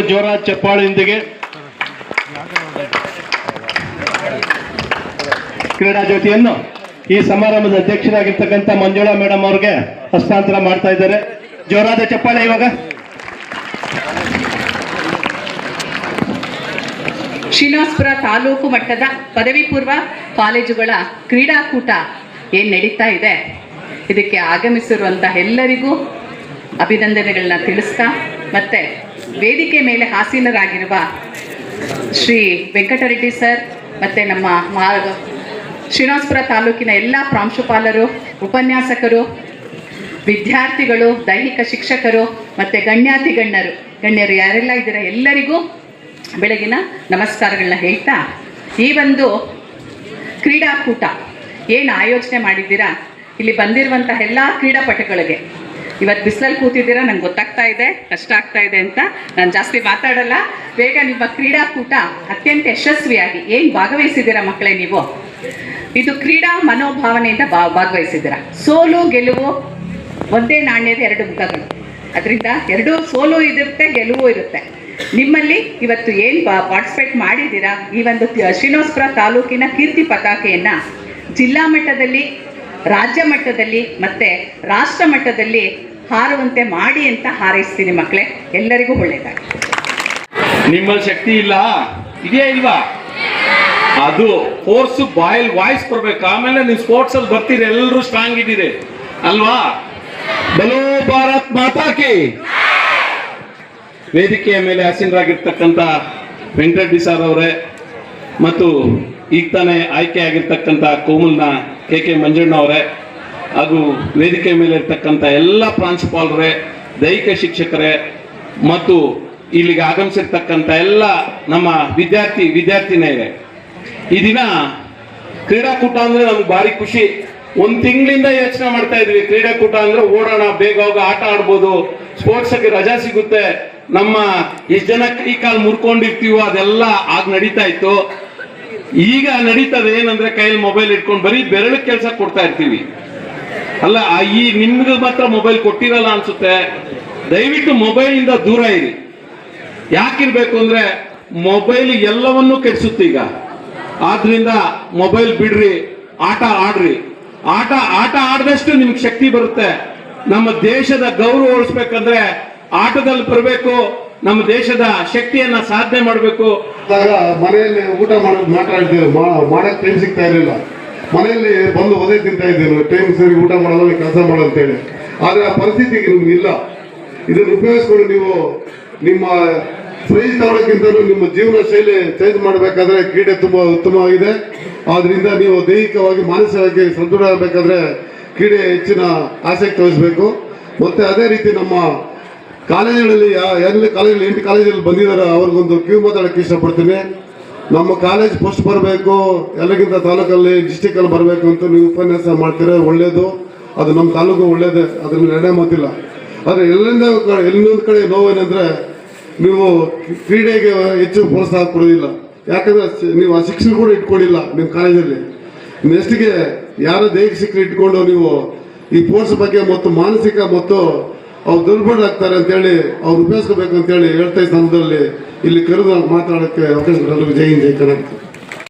ಚಪ್ಪಾಳಿಯೊಂದಿಗೆ ಕ್ರೀಡಾ ಜ್ಯೋತಿಯನ್ನು ಈ ಸಮಾರಂಭದ ಅಧ್ಯಕ್ಷರಾಗಿರ್ತಕ್ಕಂಥ ಮಂಜುಳಾ ಮೇಡಮ್ ಅವ್ರಿಗೆ ಹಸ್ತಾಂತರ ಮಾಡ್ತಾ ಇದ್ದಾರೆ. ಜೋರಾದ ಚಪ್ಪಾಳೆ ಇವಾಗ. ಶ್ರೀನಿವಾಸಪುರ ತಾಲೂಕು ಮಟ್ಟದ ಪದವಿ ಪೂರ್ವ ಕಾಲೇಜುಗಳ ಕ್ರೀಡಾಕೂಟ ಏನ್ ನಡೀತಾ ಇದೆ? ಇದಕ್ಕೆ ಆಗಮಿಸಿರುವಂತಹ ಎಲ್ಲರಿಗೂ ಅಭಿನಂದನೆಗಳನ್ನ ತಿಳಿಸ್ತಾ ಮತ್ತೆ ವೇದಿಕೆ ಮೇಲೆ ಹಾಸೀನರಾಗಿರುವ ಶ್ರೀ ವೆಂಕಟರೆಡ್ಡಿ ಸರ್, ಮತ್ತು ನಮ್ಮ ಮಾ ಶ್ರೀನಿವಾಸಪುರ ತಾಲೂಕಿನ ಎಲ್ಲ ಪ್ರಾಂಶುಪಾಲರು, ಉಪನ್ಯಾಸಕರು, ವಿದ್ಯಾರ್ಥಿಗಳು, ದೈಹಿಕ ಶಿಕ್ಷಕರು, ಮತ್ತು ಗಣ್ಯಾತಿ ಗಣ್ಯರು ಗಣ್ಯರು ಯಾರೆಲ್ಲ ಇದ್ದೀರ ಎಲ್ಲರಿಗೂ ಬೆಳಗಿನ ನಮಸ್ಕಾರಗಳನ್ನ ಹೇಳ್ತಾ, ಈ ಒಂದು ಕ್ರೀಡಾಕೂಟ ಏನು ಆಯೋಜನೆ ಮಾಡಿದ್ದೀರಾ? ಇಲ್ಲಿ ಬಂದಿರುವಂಥ ಎಲ್ಲ ಕ್ರೀಡಾಪಟುಗಳಿಗೆ ಇವತ್ತು ಬಿಸಿಲಲ್ಲಿ ಕೂತಿದ್ದೀರಾ? ನಂಗೆ ಗೊತ್ತಾಗ್ತಾ ಇದೆ, ಕಷ್ಟ ಆಗ್ತಾ ಇದೆ ಅಂತ. ನಾನು ಜಾಸ್ತಿ ಮಾತಾಡಲ್ಲ. ಬೇಗ ನಿಮ್ಮ ಕ್ರೀಡಾಕೂಟ ಅತ್ಯಂತ ಯಶಸ್ವಿಯಾಗಿ ಏನು ಭಾಗವಹಿಸಿದ್ದೀರಾ ಮಕ್ಕಳೇ ನೀವು? ಇದು ಕ್ರೀಡಾ ಮನೋಭಾವನೆಯಿಂದ ಬಾ ಭಾಗವಹಿಸಿದ್ದೀರಾ? ಸೋಲು, ಗೆಲುವು ಒಂದೇ ನಾಣ್ಯದ ಎರಡು ಮುಖಗಳು. ಅದರಿಂದ ಎರಡೂ ಸೋಲು ಇರುತ್ತೆ, ಗೆಲುವು ಇರುತ್ತೆ. ನಿಮ್ಮಲ್ಲಿ ಇವತ್ತು ಏನು ಪಾರ್ಟಿಸಿಪೇಟ್ ಮಾಡಿದ್ದೀರಾ? ಈ ಒಂದು ಶ್ರೀನಿವಾಸಪುರ ತಾಲೂಕಿನ ಕೀರ್ತಿ ಪತಾಕೆಯನ್ನು ಜಿಲ್ಲಾ ಮಟ್ಟದಲ್ಲಿ ರಾಜ್ಯ ಮಟ್ಟದಲ್ಲಿ ಮತ್ತು ರಾಷ್ಟ್ರ ಮಟ್ಟದಲ್ಲಿ ಹಾರುವಂತೆ ಮಾಡಿ ಅಂತ ಹಾರೈಸ್ತೀನಿ ಮಕ್ಕಳೇ. ಎಲ್ಲರಿಗೂ ಒಳ್ಳೆಯದಾಗಿ ನಿಮ್ಮಲ್ಲಿ ಶಕ್ತಿ ಇಲ್ಲ? ಇದೆಯಾ ಇಲ್ವಾ? ಅದು ಫೋರ್ಸ್ ಬಾಯಲ್ ವಾಯ್ಸ್ ಕೊಡ್ಬೇಕು. ಆಮೇಲೆ ನೀವು ಸ್ಪೋರ್ಟ್ಸ್ ಅಲ್ಲಿ ಬರ್ತೀರಿ ಎಲ್ಲರೂ ಸ್ಟ್ರಾಂಗ್ ಇದ್ದೀರಿ. ಅಲ್ವಾ? ಬಲೋ ಭಾರತ್ ಮಾತಾಕಿ ವೇದಿಕೆಯ ಮೇಲೆ ಆಸೀನರಾಗಿರ್ತಕ್ಕಂಥ ಸರ್ ಅವರೇ ಮತ್ತು ಈಗ ತಾನೇ ಆಯ್ಕೆ ಆಗಿರ್ತಕ್ಕಂಥ ಕೋಮಲ್ನ ಕೆ ಕೆ ಮಂಜಣ್ಣ ಅವರೇ ಹಾಗೂ ವೇದಿಕೆ ಮೇಲೆ ಇರ್ತಕ್ಕಂಥ ಎಲ್ಲ ಪ್ರಾಂಶುಪಾಲರೇ, ದೈಹಿಕ ಶಿಕ್ಷಕರೇ ಮತ್ತು ಇಲ್ಲಿಗೆ ಆಗಮಿಸಿರ್ತಕ್ಕಂಥ ಎಲ್ಲ ನಮ್ಮ ವಿದ್ಯಾರ್ಥಿ, ವಿದ್ಯಾರ್ಥಿನಿಯರೇ, ಈ ದಿನ ಕ್ರೀಡಾಕೂಟ ಅಂದ್ರೆ ನಮ್ಗೆ ಭಾರಿ ಖುಷಿ. ಒಂದು ತಿಂಗಳಿಂದ ಯೋಚನೆ ಮಾಡ್ತಾ ಇದ್ವಿ, ಕ್ರೀಡಾಕೂಟ ಅಂದ್ರೆ ಓಡೋಣ ಬೇಗ ಹೋಗ ಆಟ ಆಡ್ಬೋದು ಸ್ಪೋರ್ಟ್ಸ್ಗೆ ರಜಾ ಸಿಗುತ್ತೆ. ನಮ್ಮ ಎಷ್ಟು ಜನ ಕೈ ಕಾಲು ಮುರ್ಕೊಂಡಿರ್ತೀವೋ ಅದೆಲ್ಲ ಆಗ ನಡೀತಾ ಇತ್ತು. ಈಗ ನಡೀತದೆ ಏನಂದ್ರೆ ಕೈಯಲ್ಲಿ ಮೊಬೈಲ್ ಇಟ್ಕೊಂಡು ಬರೀ ಬೆರಳು ಕೆಲಸ ಕೊಡ್ತಾ ಇರ್ತೀವಿ. ಅಲ್ಲ ಈ ನಿಮ್ಗೆ ಮಾತ್ರ ಮೊಬೈಲ್ ಕೊಟ್ಟಿರಲ್ಲ ಅನ್ಸುತ್ತೆ. ದಯವಿಟ್ಟು ಮೊಬೈಲ್ ಇಂದ ದೂರ ಇರಿ. ಯಾಕಿರ್ಬೇಕು ಅಂದ್ರೆ ಮೊಬೈಲ್ ಎಲ್ಲವನ್ನೂ ಕೆಡಿಸುತ್ತೆ ಈಗ. ಆದ್ರಿಂದ ಮೊಬೈಲ್ ಬಿಡ್ರಿ, ಆಟ ಆಡ್ರಿ. ಆಟ ಆಟ ಆಡದಷ್ಟು ನಿಮ್ಗೆ ಶಕ್ತಿ ಬರುತ್ತೆ. ನಮ್ಮ ದೇಶದ ಗೌರವ ಉಳಿಸ್ಬೇಕಂದ್ರೆ ಆಟದಲ್ಲಿ ಬರಬೇಕು. ನಮ್ಮ ದೇಶದ ಶಕ್ತಿಯನ್ನ ಸಾಧನೆ ಮಾಡಬೇಕು. ಮನೆಯಲ್ಲಿ ಊಟ ಮಾಡೋದು ಮಾತಾಡ್ತಿದ್ರು. ಮಾಡಕ್ ಟೈಮ್ ಸಿಗ್ತಾ ಇರಲಿಲ್ಲ. ಮನೆಯಲ್ಲಿ ಬಂದು ಒದೇ ತಿಂತಾ ಇದ್ದೀನಿ. ಟೈಮ್ ಸರಿ ಊಟ ಮಾಡೋದು ಕೆಲಸ ಮಾಡೋದು ಅಂತೇಳಿ. ಆದ್ರೆ ಆ ಪರಿಸ್ಥಿತಿ ಇಲ್ಲ. ಇದನ್ನು ಉಪಯೋಗಿಸ್ಕೊಂಡು ನೀವು ನಿಮ್ಮ ತಗೊಳ್ಳೋಕ್ಕಿಂತಲೂ ನಿಮ್ಮ ಜೀವನ ಶೈಲಿ ಚೇಂಜ್ ಮಾಡಬೇಕಾದ್ರೆ ಕ್ರೀಡೆ ತುಂಬಾ ಉತ್ತಮವಾಗಿದೆ. ಆದ್ರಿಂದ ನೀವು ದೈಹಿಕವಾಗಿ, ಮಾನಸಿಕವಾಗಿ ಸದೃಢ ಆಗಬೇಕಾದ್ರೆ ಕ್ರೀಡೆ ಹೆಚ್ಚಿನ ಆಸಕ್ತಿ ವಹಿಸಬೇಕು. ಮತ್ತೆ ಅದೇ ರೀತಿ ನಮ್ಮ ಕಾಲೇಜುಗಳಲ್ಲಿ, ಯಾ- ಎಲ್ಲಿ ಕಾಲೇಜಲ್ಲಿ ಎಂಟು ಕಾಲೇಜಲ್ಲಿ ಬಂದಿದ್ದಾರೆ, ಅವ್ರಿಗೊಂದು ಕ್ಯೂ ಮಾತಾಡೋಕ್ಕೆ ಇಷ್ಟಪಡ್ತೀನಿ. ನಮ್ಮ ಕಾಲೇಜ್ ಫಸ್ಟ್ ಬರಬೇಕು ಎಲ್ಲಕ್ಕಿಂತ ತಾಲೂಕಲ್ಲಿ ಡಿಸ್ಟಿಕಲ್ಲಿ ಬರಬೇಕು ಅಂತ ನೀವು ಉಪನ್ಯಾಸ ಮಾಡ್ತೀರ, ಒಳ್ಳೇದು. ಅದು ನಮ್ಮ ತಾಲೂಕು ಒಳ್ಳೇದೇ ಅದನ್ನು ನಿರ್ಣಯ ಮಾತಿಲ್ಲ. ಆದರೆ ಎಲ್ಲಿಂದ ಎಲ್ಲೊಂದು ಕಡೆ ನೋವೇನೆಂದ್ರೆ, ನೀವು ಕ್ರೀಡೆಗೆ ಹೆಚ್ಚು ಪ್ರೋತ್ಸಾಹ ಕೊಡೋದಿಲ್ಲ ಯಾಕಂದ್ರೆ ನೀವು ಆ ಶಿಕ್ಷಣ ಕೂಡ ಇಟ್ಕೊಂಡಿಲ್ಲ ನಿಮ್ಮ ಕಾಲೇಜಲ್ಲಿ. ನೆಕ್ಸ್ಟ್ಗೆ ಯಾರ ದೈಹಿಕ ಶಿಕ್ಷಣ ಇಟ್ಕೊಂಡು ನೀವು ಈ ಸ್ಪೋರ್ಟ್ಸ್ ಬಗ್ಗೆ ಮತ್ತು ಮಾನಸಿಕ ಮತ್ತು ಅವ್ರು ದುರ್ಬಲರಾಗ್ತಾರೆ ಅಂತೇಳಿ ಅವ್ರು ಉಪಯೋಗಿಸ್ಕೋಬೇಕು ಅಂತೇಳಿ ಹೇಳ್ತಾ ಇದ್ದ ಸಂದರ್ಭದಲ್ಲಿ ಇಲ್ಲಿ ಕರೆದು ಮಾತಾಡೋಕ್ಕೆ ಅವಕಾಶ ಕೊಡಲು ಜೈ ಜೈ ಕರ್ನಾಟಕ.